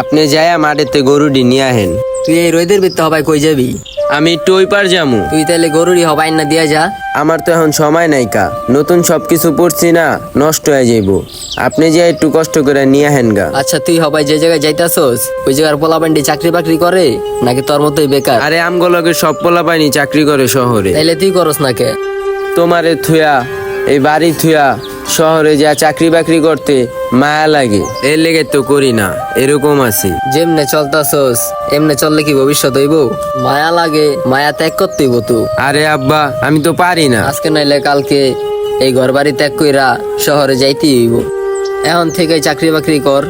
আপনি যায়া মাঠেতে গরুটি নিয়ে আহেন তুই এই রোদের ভিত্তে হবাই কই যাবি? আমি একটু ওই পার যামু। তুই তাহলে গরুরই হবাই না দিয়া যা। আমার তো এখন সময় নাই কা। নতুন সবকিছু পড়ছি না নষ্ট হয়ে যাইব। আপনি যে একটু কষ্ট করে নিয়ে আহেন গা। আচ্ছা তুই হবাই যে জায়গায় যাইতাছস ওই জায়গার পোলাবান্ডি চাকরি বাকরি করে নাকি তোর মতোই বেকার? আরে আমগুলোকে সব পোলা পাইনি চাকরি করে শহরে। তাইলে তুই করস না কে? তোমারে থুয়া এই বাড়ি থুয়া শহরে যা চাকরি বাকরি করতে মায়া লাগে। এর লেগে তো করি না এরকম আছি। যেমনে চলতাছস এমনে চললে কি ভবিষ্যৎ হইব? মায়া লাগে মায়া ত্যাগ করতে হইব তো। আরে আব্বা আমি তো পারি না। আজকে নাইলে কালকে এই ঘর বাড়ি ত্যাগ কইরা শহরে যাইতেই হইব। এখন থেকে চাকরি বাকরি কর।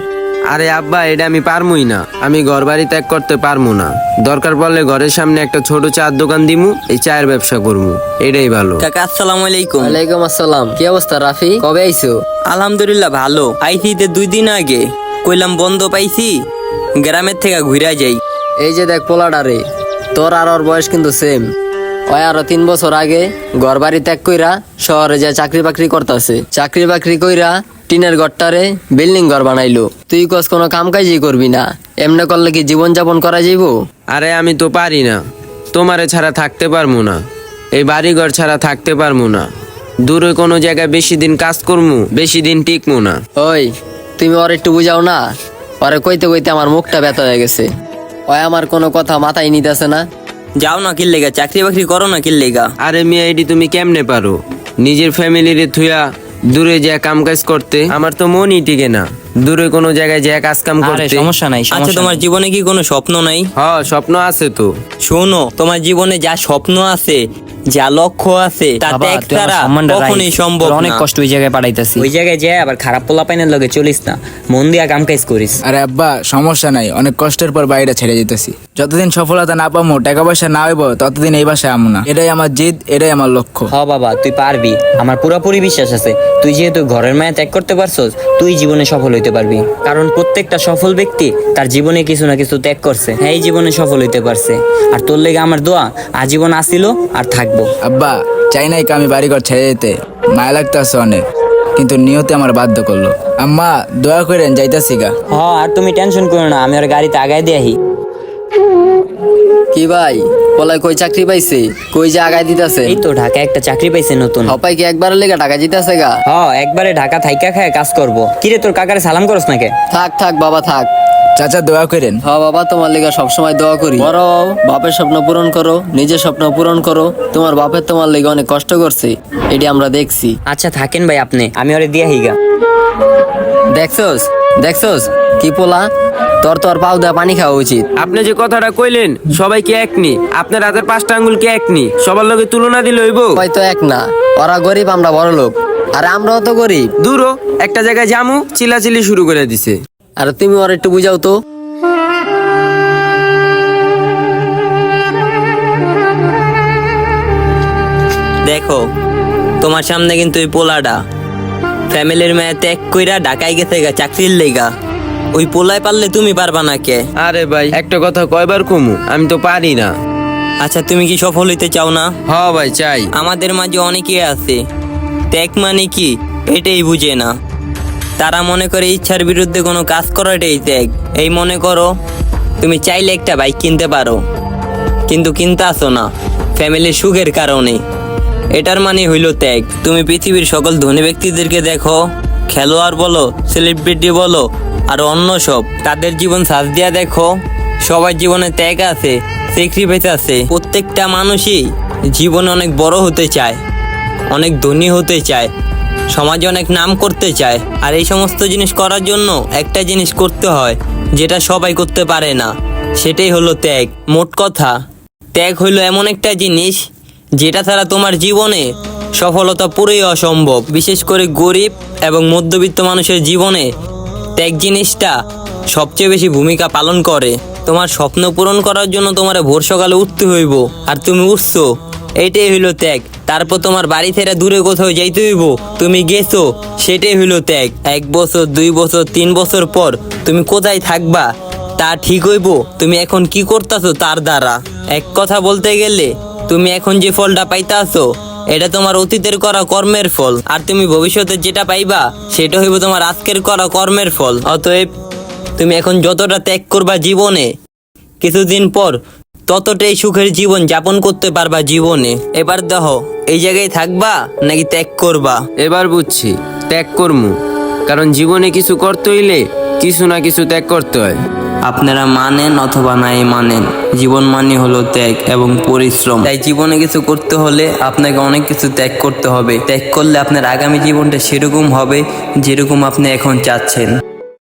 আরে আব্বা এটা আমি পারমুই না। আমি ঘর বাড়ি ত্যাগ করতে পারমু না। দরকার পড়লে ঘরের সামনে একটা ছোট চার দোকান দিমু এই চায়ের ব্যবসা করব এটাই ভালো। কাকা আসসালামু আলাইকুম। ওয়ালাইকুম আসসালাম। কি অবস্থা রাফি? কবে আইছো? আলহামদুলিল্লাহ ভালো। আইসি তে দুই দিন আগে। কইলাম বন্ধ পাইছি। গ্রামের থেকে ঘুরা যাই। এই যে দেখ পোলাডারে তোর আর ওর বয়স কিন্তু সেম ওই আরও তিন বছর আগে ঘর বাড়ি ত্যাগ কইরা শহরে যা চাকরি বাকরি করতেছে। চাকরি বাকরি কইরা টিনের ঘরটারে বিল্ডিং ঘর বানাইলো। তুই কস কোনো কাম কাজই করবি না। এমনি করলে কি জীবন যাপন করা যাইব? আরে আমি তো পারি না। তোমারে ছাড়া থাকতে পারমু না। এই বাড়িঘর ছাড়া থাকতে পারমু না। দূরে কোনো জায়গায় বেশি দিন কাজ করমু বেশি দিন টিকমু না। ওই তুমি ওর একটু বুঝাও না? ওরে কইতে কইতে আমার মুখটা ব্যথা হয়ে গেছে। ওই আমার কোনো কথা মাথায় নিতেছে না। যাও না কিল্লেগা চাকরি বাকরি করো না কিল্লেগা। আরে মিয়া এটি তুমি কেমনে পারো? নিজের ফ্যামিলির থুয়া দূরে যা কাম কাজ করতে আমার তো মনই টিকে না। দূরে কোনো জায়গায় যা কাজ কাম আরে করতে। সমস্যা নাই আচ্ছা তোমার জীবনে কি কোনো স্বপ্ন নাই? হ্যাঁ স্বপ্ন আছে তো। শোনো তোমার জীবনে যা স্বপ্ন আছে যা লক্ষ্য আছে তা ত্যাগ ছাড়া কখনোই সম্ভব অনেক কষ্ট ওই জায়গায় পাঠাইতেছি ওই জায়গায় যায় আবার খারাপ পোলা পাইনের লগে চলিস না। মন দিয়া কাম কাজ করিস। আরে আব্বা সমস্যা নাই অনেক কষ্টের পর বাইরে ছেড়ে যেতেছি। যতদিন সফলতা না পাবো টাকা পয়সা না হইব ততদিন এই বাসায় আমু না। এটাই আমার জিদ এটাই আমার লক্ষ্য। হ বাবা তুই পারবি। আমার পুরোপুরি বিশ্বাস আছে। তুই যেহেতু ঘরের মায়া ত্যাগ করতে পারছস তুই জীবনে সফল হইতে পারবি। কারণ প্রত্যেকটা সফল ব্যক্তি তার জীবনে কিছু না কিছু ত্যাগ করছে। হ্যাঁ এই জীবনে সফল হইতে পারছে। আর তোর লেগে আমার দোয়া আজীবন আসিল আর থাকব। আব্বা চাই নাই আমি বাড়িঘর ছেড়ে যেতে মায়া লাগতেছে অনেক কিন্তু নিয়তে আমার বাধ্য করল। আম্মা দয়া করেন যাইতাছি গা। হ আর তুমি টেনশন করো না আমি ওর গাড়িতে আগাই দিয়ে আহি। কি ভাই পোলায় কই চাকরি পাইছে? কই যে আগায় দিতেছে? এই তো ঢাকা একটা চাকরি পাইছে নতুন। হপাই কি একবার লেগে টাকা জিতাছে গা? হ একবারে ঢাকা থাইকা খায় কাজ করব। কিরে তোর কাকারে সালাম করস নাকি? থাক থাক বাবা থাক। চাচা দোয়া করেন। হ বাবা তোমার লেগে সবসময় দোয়া করি। বড় বাপের স্বপ্ন পূরণ করো নিজের স্বপ্ন পূরণ করো। তোমার বাপের তোমার লেগে অনেক কষ্ট করছে এটি আমরা দেখছি। আচ্ছা থাকেন ভাই আপনি আমি ওরে দিয়ে হিগা। দেখছস? দেখছস? কি পোলা? তোর তোর পাও দেওয়া পানি খাওয়া উচিত। আপনি যে কথাটা কইলেন সবাই কি একনি আপনার হাতের পাঁচটা আঙ্গুল কি একনি সবার লগে তুলনা দিলে হইব? হয়তো এক না ওরা গরিব আমরা বড় লোক আর আমরাও তো গরিব। দূরও একটা জায়গায় জামু চিলাচিলি শুরু করে দিছে। আর তুমি ওর একটু বুঝাও তো। দেখো তোমার সামনে কিন্তু ওই পোলাটা। ফ্যামিলির মেয়ে ত্যাগ কইরা ঢাকায় গেছে গা চাকরির লেগা। ওই পোলায় পারলে তুমি পারবা না কে? আরে ভাই একটা কথা কয়বার কমু? আমি তো পারি না। আচ্ছা তুমি কি সফল হইতে চাও না? হ ভাই চাই। আমাদের মাঝে অনেকে আছে। ত্যাগ মানে কি? এটাই বুঝে না। তারা মনে করে ইচ্ছার বিরুদ্ধে কোনো কাজ করাটাই ত্যাগ। এই মনে করো, তুমি চাইলে একটা বাইক কিনতে পারো, কিন্তু কিনতে আসো না ফ্যামিলির সুখের কারণে। এটার মানে হইল ত্যাগ। তুমি পৃথিবীর সকল ধনী ব্যক্তিদেরকে দেখো, খেলোয়াড় বলো সেলিব্রিটি বলো, আর অন্য সব, তাদের জীবন সাজ দিয়া দেখো, সবার জীবনে ত্যাগ আছে স্যাক্রিফাইস আছে। প্রত্যেকটা মানুষই জীবনে অনেক বড় হতে চায়, অনেক ধনী হতে চায় সমাজে অনেক নাম করতে চায়। আর এই সমস্ত জিনিস করার জন্য একটা জিনিস করতে হয়, যেটা সবাই করতে পারে না। সেটাই হলো ত্যাগ। মোট কথা, ত্যাগ হইল এমন একটা জিনিস, যেটা ছাড়া তোমার জীবনে সফলতা পুরোই অসম্ভব। বিশেষ করে গরিব এবং মধ্যবিত্ত মানুষের জীবনে ত্যাগ জিনিসটা সবচেয়ে বেশি ভূমিকা পালন করে। তোমার স্বপ্ন পূরণ করার জন্য তোমার ভোর সকালে উঠতে হইব, আর তুমি উঠছো এইটাই হইল ত্যাগ। তারপর তোমার বাড়ি থেকে দূরে কোথাও যাইতে হইব। তুমি গেছো, সেটাই হইল ত্যাগ। এক বছর, দুই বছর, তিন বছর পর তুমি কোথায় থাকবা, তা ঠিক হইব। তুমি এখন কি করতেছো তার দ্বারা? এক কথা বলতে গেলে, তুমি এখন যে ফলটা পাইতাছো, এটা তোমার অতীতের করা কর্মের ফল। আর তুমি ভবিষ্যতে যেটা পাইবা, সেটা হইব তোমার আজকের করা কর্মের ফল। অতএব, তুমি এখন যতটা ত্যাগ করবা জীবনে, কিছুদিন পর ততটাই সুখের জীবন যাপন করতে পারবা জীবনে। এবার দেখো এই জায়গায় থাকবা নাকি ত্যাগ করবা? এবার বুঝছি, ত্যাগ করমু। কারণ জীবনে কিছু করতে হইলে কিছু না কিছু ত্যাগ করতে হয়। আপনারা মানেন অথবা নাই মানেন, জীবন মানে হলো ত্যাগ এবং পরিশ্রম। তাই জীবনে কিছু করতে হলে আপনাকে অনেক কিছু ত্যাগ করতে হবে। ত্যাগ করলে আপনার আগামী জীবনটা সেরকম হবে যেরকম আপনি এখন চাচ্ছেন।